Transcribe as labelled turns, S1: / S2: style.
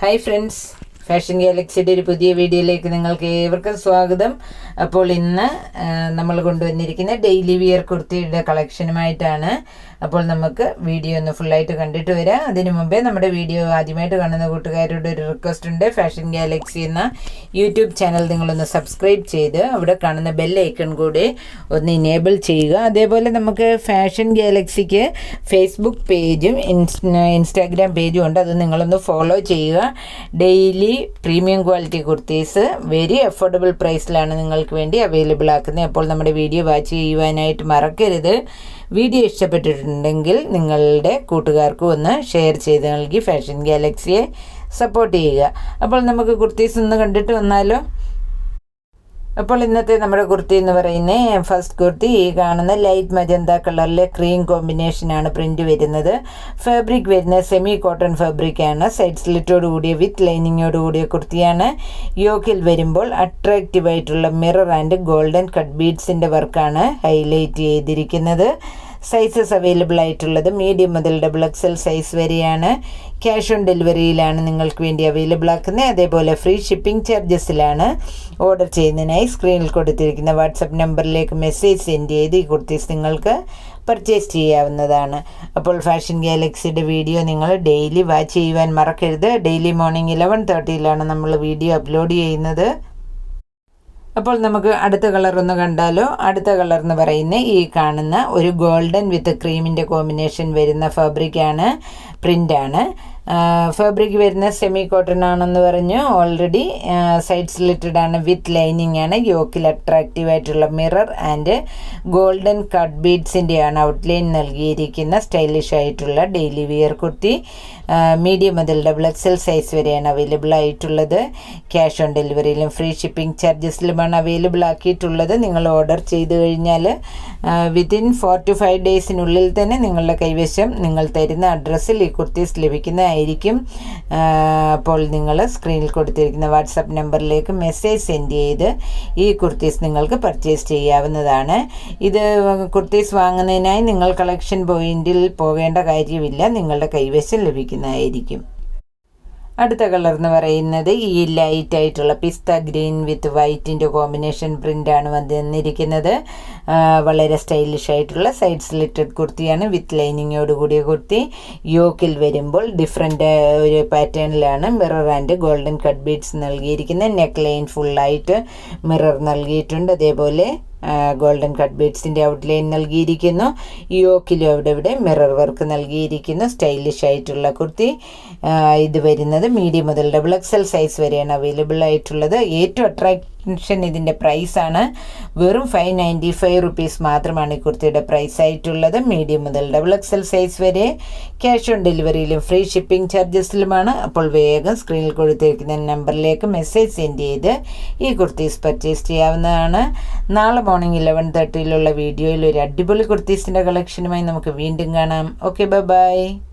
S1: Hi friends fashion ഗാലക്സിയുടെ ഒരു പുതിയ വീഡിയോയിലേക്ക് നിങ്ങൾക്ക് ഏവർക്കും സ്വാഗതം. അപ്പോൾ ഇന്ന് നമ്മൾ കൊണ്ടുവന്നിരിക്കുന്ന ഡെയിലി വിയർ കുർത്തിയുടെ കളക്ഷനുമായിട്ടാണ് അപ്പോൾ നമുക്ക് വീഡിയോ ഒന്ന് ഫുള്ളായിട്ട് കണ്ടിട്ട് വരാം. അതിനു മുമ്പേ നമ്മുടെ വീഡിയോ ആദ്യമായിട്ട് കാണുന്ന കൂട്ടുകാരോട് ഒരു റിക്വസ്റ്റ് ഉണ്ട്. ഫാഷൻ ഗാലക്സി എന്ന യൂട്യൂബ് ചാനൽ നിങ്ങളൊന്ന് സബ്സ്ക്രൈബ് ചെയ്ത് അവിടെ കാണുന്ന ബെൽ ഐക്കൺ കൂടി ഒന്ന് ഇനേബിൾ ചെയ്യുക. അതേപോലെ നമുക്ക് ഫാഷൻ ഗാലക്സിക്ക് ഫേസ്ബുക്ക് പേജും ഇൻസ്റ്റാഗ്രാം പേജും ഉണ്ട്. അത് നിങ്ങളൊന്ന് ഫോളോ ചെയ്യുക. Daily premium quality kurtis very affordable പ്രൈസിലാണ് നിങ്ങൾക്ക് വേണ്ടി അവൈലബിൾ ആക്കുന്നത്. അപ്പോൾ നമ്മുടെ വീഡിയോ വാച്ച് ചെയ്യുവാനായിട്ട് മറക്കരുത്. വീഡിയോ ഇഷ്ടപ്പെട്ടിട്ടുണ്ടെങ്കിൽ നിങ്ങളുടെ കൂട്ടുകാർക്കും ഒന്ന് ഷെയർ ചെയ്ത് നൽകി ഫാഷൻ ഗാലക്സിയെ സപ്പോർട്ട് ചെയ്യുക. അപ്പോൾ നമുക്ക് കുർത്തീസ് ഒന്ന് കണ്ടിട്ട് വന്നാലോ? അപ്പോൾ ഇന്നത്തെ നമ്മുടെ കുർത്തി എന്ന് പറയുന്നത് ഫസ്റ്റ് കുർത്തി ഈ കാണുന്ന ലൈറ്റ് മജന്ത കളറിലെ ക്രീം കോമ്പിനേഷനാണ് പ്രിന്റ് വരുന്നത്. ഫാബ്രിക് വരുന്ന സെമി കോട്ടൺ ഫാബ്രിക്കാണ് സൈഡ് സ്ലിറ്റോട് കൂടിയ വിത്ത് ലൈനിങ്ങോട് കൂടിയ കുർത്തിയാണ്. യോക്കിൽ വരുമ്പോൾ അട്രാക്റ്റീവ് ആയിട്ടുള്ള മിറർ ആൻഡ് ഗോൾഡൻ കട്ട് ബീഡ്സിന്റെ വർക്കാണ് ഹൈലൈറ്റ് ചെയ്തിരിക്കുന്നത്. സൈസസ് അവൈലബിൾ ആയിട്ടുള്ളത്. മീഡിയം മുതൽ ഡബിൾ എക്സൽ സൈസ് വരെയാണ്. ക്യാഷ് ഓൺ ഡെലിവറിയിലാണ് നിങ്ങൾക്ക് വേണ്ടി അവൈലബിൾ ആക്കുന്നത്. അതേപോലെ ഫ്രീ ഷിപ്പിംഗ് ചാർജസിലാണ് ഓർഡർ ചെയ്യുന്നതിനായി സ്ക്രീനിൽ കൊടുത്തിരിക്കുന്ന വാട്സപ്പ് നമ്പറിലേക്ക് മെസ്സേജ് സെൻഡ് ചെയ്ത് ഈ കുർത്തീസ് നിങ്ങൾക്ക് പർച്ചേസ് ചെയ്യാവുന്നതാണ്. അപ്പോൾ ഫാഷൻ ഗാലക്സിയുടെ വീഡിയോ നിങ്ങൾ ഡെയിലി വാച്ച് ചെയ്യുവാൻ മറക്കരുത്. ഡെയിലി മോർണിംഗ് ഇലവൻ തേർട്ടിയിലാണ് നമ്മൾ വീഡിയോ അപ്ലോഡ് ചെയ്യുന്നത്. അപ്പോൾ നമുക്ക് അടുത്ത കളർ ഒന്ന് കണ്ടാലോ. അടുത്ത കളർ എന്ന് പറയുന്നത് ഈ കാണുന്ന ഒരു ഗോൾഡൻ വിത്ത് ക്രീമിന്റെ കോമ്പിനേഷൻ വരുന്ന ഫാബ്രിക്കാണ് പ്രിന്റാണ് ഫാബ്രിക് വരുന്ന സെമി കോട്ടൺ ആണെന്ന് പറഞ്ഞു. ഓൾറെഡി സൈഡ് സ്ലിറ്റഡ് ആണ് വിത്ത് ലൈനിങ് ആണ്. യോക്കിൽ അട്രാക്റ്റീവ് ആയിട്ടുള്ള മിറർ ആൻഡ് ഗോൾഡൻ കട്ട് ബീഡ്സിന്റെ ആണ് ഔട്ട്ലൈൻ നൽകിയിരിക്കുന്ന സ്റ്റൈലിഷ് ആയിട്ടുള്ള ഡെയിലി വിയർ കുർത്തി. മീഡിയം മുതൽ ഡബിൾ എക്സൽ സൈസ് വരെയാണ് അവൈലബിൾ ആയിട്ടുള്ളത്. ക്യാഷ് ഓൺ ഡെലിവറിയിലും ഫ്രീ ഷിപ്പിംഗ് ചാർജസിലുമാണ് അവൈലബിൾ ആക്കിയിട്ടുള്ളത്. നിങ്ങൾ ഓർഡർ ചെയ്ത് കഴിഞ്ഞാൽ വിത്തിൻ ഫോർ ടു ഫൈവ് ഡേയ്സിനുള്ളിൽ തന്നെ നിങ്ങളുടെ കൈവശം നിങ്ങൾ തരുന്ന അഡ്രസ്സിൽ ഈ കുർത്തീസ് ലഭിക്കുന്നതായിരിക്കും ആ, അപ്പോൾ നിങ്ങൾ സ്ക്രീനിൽ കൊടുത്തിരിക്കുന്ന വാട്സപ്പ് നമ്പറിലേക്ക് മെസ്സേജ് സെൻഡ് ചെയ്ത് ഈ കുർത്തീസ് നിങ്ങൾക്ക് പർച്ചേസ് ചെയ്യാവുന്നതാണ്. ഇത് കുർത്തീസ് വാങ്ങുന്നതിനായി നിങ്ങൾ കളക്ഷൻ പോയിന്റിൽ പോകേണ്ട കാര്യമില്ല. നിങ്ങളുടെ കൈവശം ലഭിക്കുന്നതായിരിക്കും. അടുത്ത കളർ എന്ന് പറയുന്നത് ഈ ലൈറ്റ് ആയിട്ടുള്ള പിസ്ത ഗ്രീൻ വിത്ത് വൈറ്റിന്റെ കോമ്പിനേഷൻ പ്രിന്റാണ് വന്നിരിക്കുന്നത്. വളരെ സ്റ്റൈലിഷ് ആയിട്ടുള്ള സൈഡ് സ്ലിറ്റഡ് കുർത്തിയാണ് വിത്ത് ലൈനിങ്ങോട് കൂടിയ കുർത്തി. യോക്കിൽ വരുമ്പോൾ ഡിഫറെന്റ് ഒരു പാറ്റേണിലാണ് mirror and golden cut beads നൽകിയിരിക്കുന്നത്. നെക്ക് ലൈൻ ഫുള്ളായിട്ട് മിറർ നൽകിയിട്ടുണ്ട്. അതേപോലെ ഗോൾഡൻ കട്ട് ബീഡ്സിന്റെ ഔട്ട്ലൈൻ നൽകിയിരിക്കുന്നു. യോക്കിലും അവിടെ ഇവിടെ മിറർ വർക്ക് നൽകിയിരിക്കുന്നു. സ്റ്റൈലിഷ് ആയിട്ടുള്ള കുർത്തി. ഇത് വരുന്നത് മീഡിയം മുതൽ ഡബിൾ എക്സൽ സൈസ് വരെയാണ് അവൈലബിൾ ആയിട്ടുള്ളത്. ഏറ്റവും അട്രാക്ഷൻ ഇതിന്റെ പ്രൈസാണ് വെറും ഫൈവ് നയന്റി ഫൈവ് റുപ്പീസ് മാത്രമാണ് ഈ കുർത്തിയുടെ പ്രൈസ് ആയിട്ടുള്ളത്. മീഡിയം മുതൽ ഡബിൾ എക്സൽ സൈസ് വരെ ക്യാഷ് ഓൺ ഡെലിവറിയിലും ഫ്രീ ഷിപ്പിംഗ് ചാർജസിലുമാണ് അപ്പോൾ വേഗം സ്ക്രീനിൽ കൊടുത്തിരിക്കുന്ന നമ്പറിലേക്ക് മെസ്സേജ് സെൻഡ് ചെയ്ത് ഈ കുർത്തീസ് പർച്ചേസ് ചെയ്യാവുന്നതാണ്. നാളെ മോർണിംഗ് ഇലവൻ തേർട്ടിയിലുള്ള വീഡിയോയിൽ ഒരു അടിപൊളി കുർത്തീസിന്റെ കളക്ഷനുമായി നമുക്ക് വീണ്ടും കാണാം. Okay bye bye